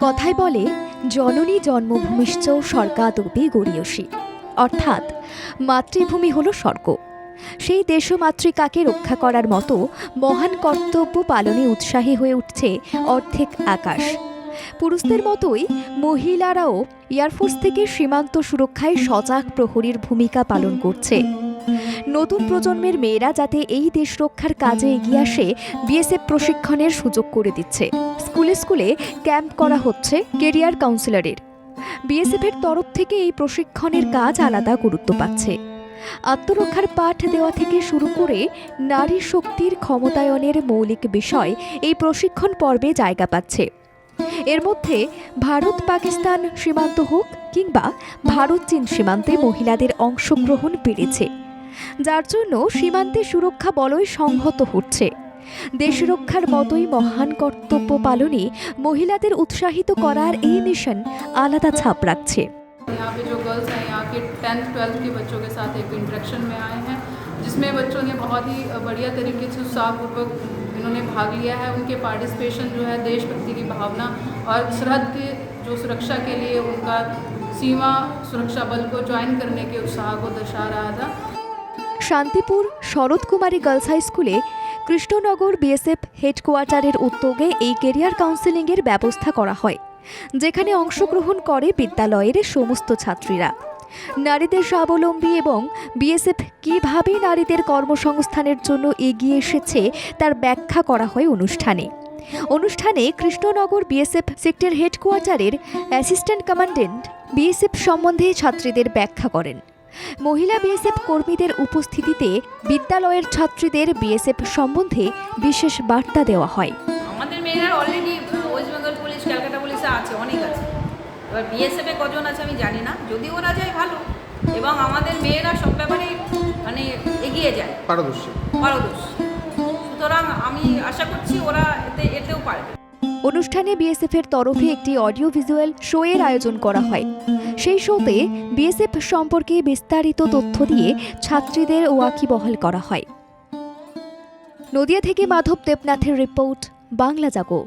কথায় বলে, জননী জন্মভূমিশ্চ স্বর্গাদপি গড়িয়সী। অর্থাৎ, মাতৃভূমি হল স্বর্গ। সেই দেশমাতৃকাকে রক্ষা করার মতো মহান কর্তব্য পালনে উৎসাহী হয়ে উঠছে অর্ধেক আকাশ। পুরুষদের মতোই মহিলারাও এয়ারফোর্স থেকে সীমান্ত সুরক্ষায় সজাগ প্রহরীর ভূমিকা পালন করছে। নতুন প্রজন্মের মেয়েরা যাতে এই দেশ রক্ষার কাজে এগিয়ে আসে, বিএসএফ প্রশিক্ষণের সুযোগ করে দিচ্ছে। স্কুলে স্কুলে ক্যাম্প করা হচ্ছে কেরিয়ার কাউন্সিলরের। বিএসএফের তরফ থেকে এই প্রশিক্ষণের কাজ আলাদা গুরুত্ব পাচ্ছে। আত্মরক্ষার পাঠ দেওয়া থেকে শুরু করে নারী শক্তির ক্ষমতায়নের মৌলিক বিষয় এই প্রশিক্ষণ পর্বে জায়গা পাচ্ছে। এর মধ্যে ভারত পাকিস্তান সীমান্ত হোক কিংবা ভারত চীন সীমান্তে মহিলাদের অংশগ্রহণ বেড়েছে, যার জন্য সীমান্তে সুরক্ষা বলয় সংহত হচ্ছে। দেশ রক্ষার মতোই মহান কর্তব্য পালনে মহিলাদের উৎসাহিত করার এই মিশন আলাদা ছাপ রাখছে यहाँ पे जो गर्ल्स हैं यहाँ के टेंथ ट्वेल्थ के बच्चों के साथ एक इंट्रैक्शन में आए हैं जिसमें बच्चों ने बहुत ही बढ़िया तरीके से उत्साहपूर्वक इन्होंने भाग लिया है उनके पार्टिसिपेशन जो है देशभक्ति की भावना और सरहद की जो सुरक्षा के लिए उनका सीमा सुरक्षा बल को ज्वाइन करने के उत्साह को दर्शा रहा था শান্তিপুর শরৎ কুমারী গার্লস হাই স্কুলে কৃষ্ণনগর বিএসএফ হেডকোয়ার্টারের উদ্যোগে এই কেরিয়ার কাউন্সেলিংয়ের ব্যবস্থা করা হয়, যেখানে অংশগ্রহণ করে বিদ্যালয়ের সমস্ত ছাত্রীরা। নারীদের স্বাবলম্বী এবং বিএসএফ কীভাবে নারীদের কর্মসংস্থানের জন্য এগিয়ে এসেছে তার ব্যাখ্যা করা হয় অনুষ্ঠানে। অনুষ্ঠানে কৃষ্ণনগর বিএসএফ সেক্টর হেডকোয়ার্টারের অ্যাসিস্ট্যান্ট কমান্ডেন্ট বিএসএফ সম্বন্ধে ছাত্রীদের ব্যাখ্যা করেন। মহিলা বিএসএফ কর্মীদের উপস্থিতিতে বিদ্যালয়ের ছাত্রীদের বিএসএফ সম্বন্ধে বিশেষ বার্তা দেওয়া হয়। আমাদের মেয়েরা already West Bengal police Calcutta পুলিশে আছে অনেক আছে। এবার বিএসএফে কজন আছে আমি জানি না যদি ওরা যায় ভালো। এবং আমাদের মেয়েরা সব ব্যাপারে মানে এগিয়ে যায়। পারদর্শী। পারদর্শী। সুতরাং আমি আশা করছি ওরা এতে এতেও পারবে। অনুষ্ঠানে বিএসএফ এর তরফে একটি অডিও ভিজুয়াল শো এর আয়োজন করা হয়। সেই শোতে বিএসএফ সম্পর্কে বিস্তারিত তথ্য দিয়ে ছাত্রীদের ওয়াকিবহাল করা হয়। নদিয়া থেকে মাধব দেবনাথের রিপোর্ট, বাংলা জাগো।